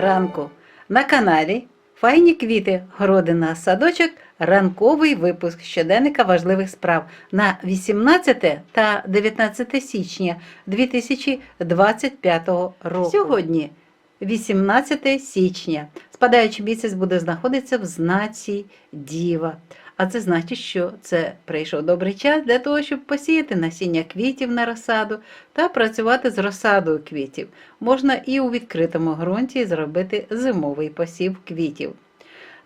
ранку. На каналі Файні квіти, городина, садочок, ранковий випуск щоденника важливих справ на 18 та 19 січня 2025 року. Сьогодні 18 січня. Спадаючий місяць буде знаходитися в знаці Діва. А це значить, що це прийшов добрий час для того, щоб посіяти насіння квітів на розсаду та працювати з розсадою квітів. Можна і у відкритому ґрунті зробити зимовий посів квітів.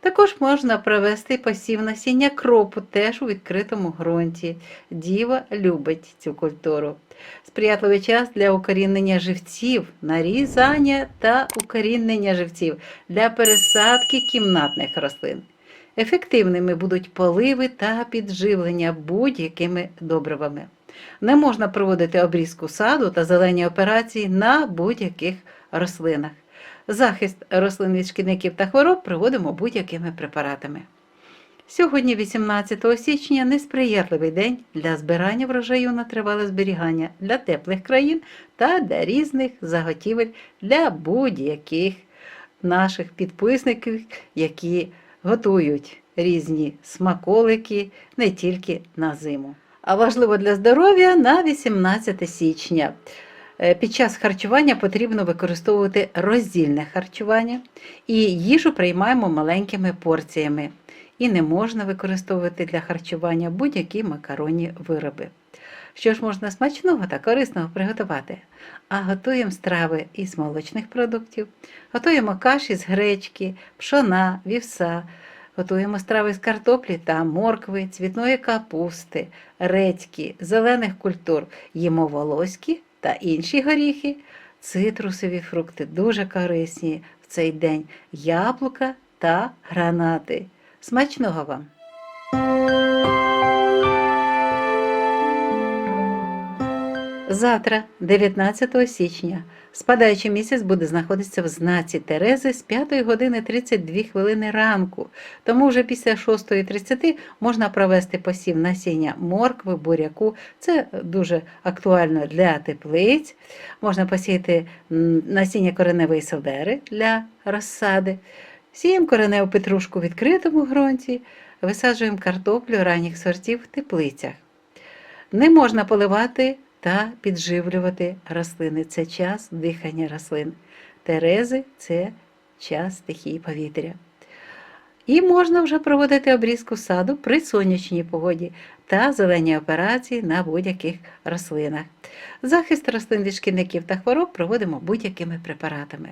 Також можна провести посів насіння кропу теж у відкритому ґрунті. Діва любить цю культуру. Сприятливий час для укорінення живців, нарізання та укорінення живців для пересадки кімнатних рослин. Ефективними будуть поливи та підживлення будь-якими добривами. Не можна проводити обрізку саду та зелені операції на будь-яких рослинах. Захист рослин від шкідників та хвороб проводимо будь-якими препаратами. Сьогодні, 18 січня, несприятливий день для збирання врожаю на тривале зберігання для теплих країн та для різних заготівель для будь-яких наших підписників, які готують різні смаколики не тільки на зиму. А важливо для здоров'я на 18 січня. Е, Під час харчування потрібно використовувати роздільне харчування і їжу приймаємо маленькими порціями. І не можна використовувати для харчування будь-які макаронні вироби. Що ж можна смачного та корисного приготувати? А готуємо страви із молочних продуктів, готуємо каші з гречки, пшона, вівса, готуємо страви з картоплі та моркви, цвітної капусти, редьки, зелених культур, їмо волоські та інші горіхи, цитрусові фрукти дуже корисні в цей день, яблука та гранати. Смачного вам! Завтра, 19 січня, спадаючий місяць буде знаходитися в знаці Терези з 5 години 32 хвилини ранку. Тому вже після 6.30 можна провести посів насіння моркви, буряку. Це дуже актуально для теплиць. Можна посіяти насіння кореневої селери для розсади. Сіємо кореневу петрушку в відкритому ґрунті, висаджуємо картоплю ранніх сортів в теплицях. Не можна поливати та підживлювати рослини. Це час дихання рослин. Терези це час стихії повітря. І можна вже проводити обрізку саду при сонячній погоді та зелені операції на будь-яких рослинах. Захист рослин від шкідників та хвороб проводимо будь-якими препаратами.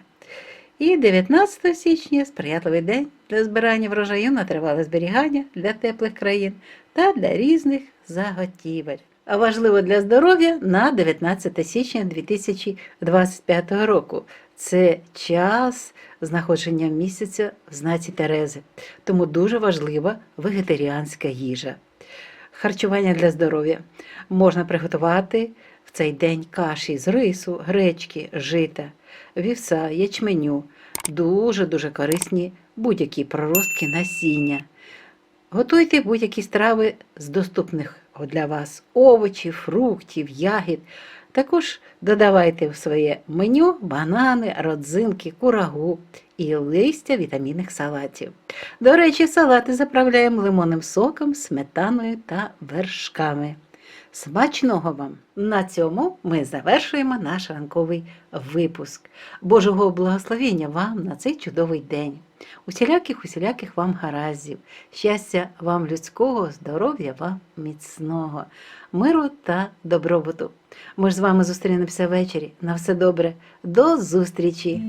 І 19 січня сприятливий день для збирання врожаю на тривале зберігання для теплих країн та для різних заготівель. Важливо для здоров'я на 19 січня 2025 року. Це час знаходження місяця в знаці Терези, тому дуже важлива вегетаріанська їжа. Харчування для здоров'я можна приготувати в цей день каші з рису, гречки, жита, вівса, ячменю, дуже-дуже корисні будь-які проростки насіння. Готуйте будь-які страви з доступних для вас овочів, фруктів, ягід. Також додавайте в своє меню банани, родзинки, курагу і листя вітамінних салатів. До речі, салати заправляємо лимонним соком, сметаною та вершками. Смачного вам! На цьому ми завершуємо наш ранковий випуск. Божого благословення вам на цей чудовий день. Усіляких, усіляких вам гараздів, щастя вам людського, здоров'я вам міцного, миру та добробуту. Ми ж з вами зустрінемося ввечері. На все добре. До зустрічі!